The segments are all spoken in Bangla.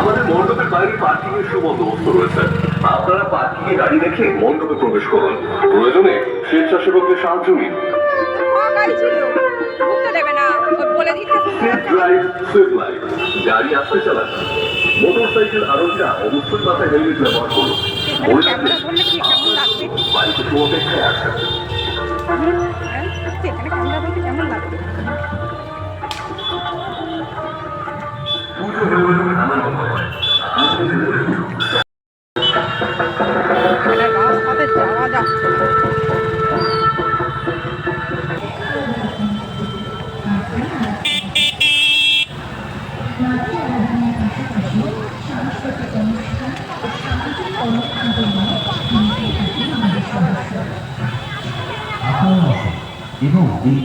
আমাদের মণ্ডপের বাইরে পার্কিং এর সুবন্দোবস্ত রয়েছে। আপনারা পার্কিং এ গাড়ি রেখে মণ্ডপে প্রবেশ করুন। প্রয়োজনে স্বেচ্ছাসেবকদের সাহায্য নিন মাথায় হেলমেট লাগবে পুজো হয়ে।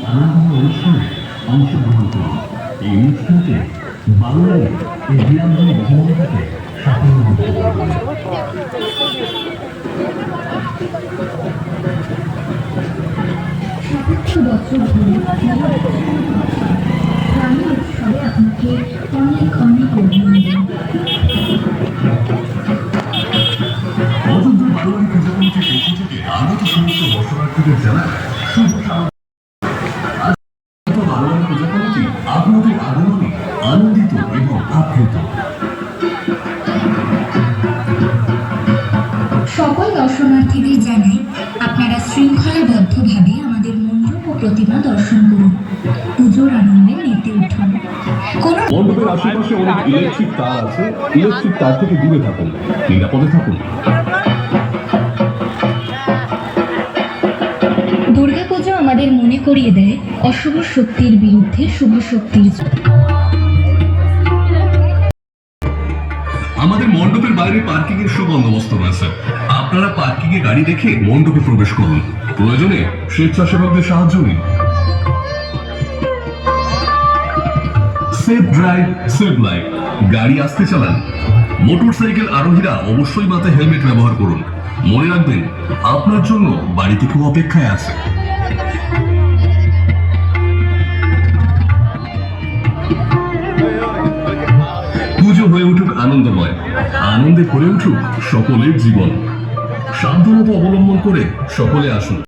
আনন্দময় অনুষ্ঠানে সাফল্য দিতে পারবেন সাতাত্তর বছর ধরে আপনাকে অনেক অনেক অভিনন্দন। সকল দর্শনার্থীদের জানাই, আপনারা শৃঙ্খলাবদ্ধভাবে আমাদের মন্ডপ ও প্রতিমা দর্শন করুন। পুজোর আনন্দে মেতে উঠুন। কোনো আশেপাশে অনেক ইলেকট্রিক তার আছে। ইলেকট্রিক তার থেকে দূরে থাকুন। নিরাপদে থাকুন। দুর্গাপুজো আমাদের মনে করিয়ে দেয় অশুভ শক্তির বিরুদ্ধে শুভ শক্তির আমাদের মণ্ডপের বাইরে পার্কিং এর সুবন্দোবস্ত রয়েছে। আপনারা পার্কিং এ গাড়ি রেখে মণ্ডপে প্রবেশ করুন। প্রয়োজনে স্বেচ্ছাসেবকদের সাহায্য নিন। সেফ ড্রাইভ সেফ লাইফ গাড়ি আসতে চালান। মোটর সাইকেল আরোহীরা অবশ্যই মাথায় হেলমেট ব্যবহার করুন। মনে রাখবেন, আপনার জন্য বাড়িতে কেউ অপেক্ষায় আছে। পুজো হয়ে উঠুক আনন্দময়। আনন্দে ভরে উঠুক সকলের জীবন। সাবধানতা অবলম্বন করে সকলে আসুন।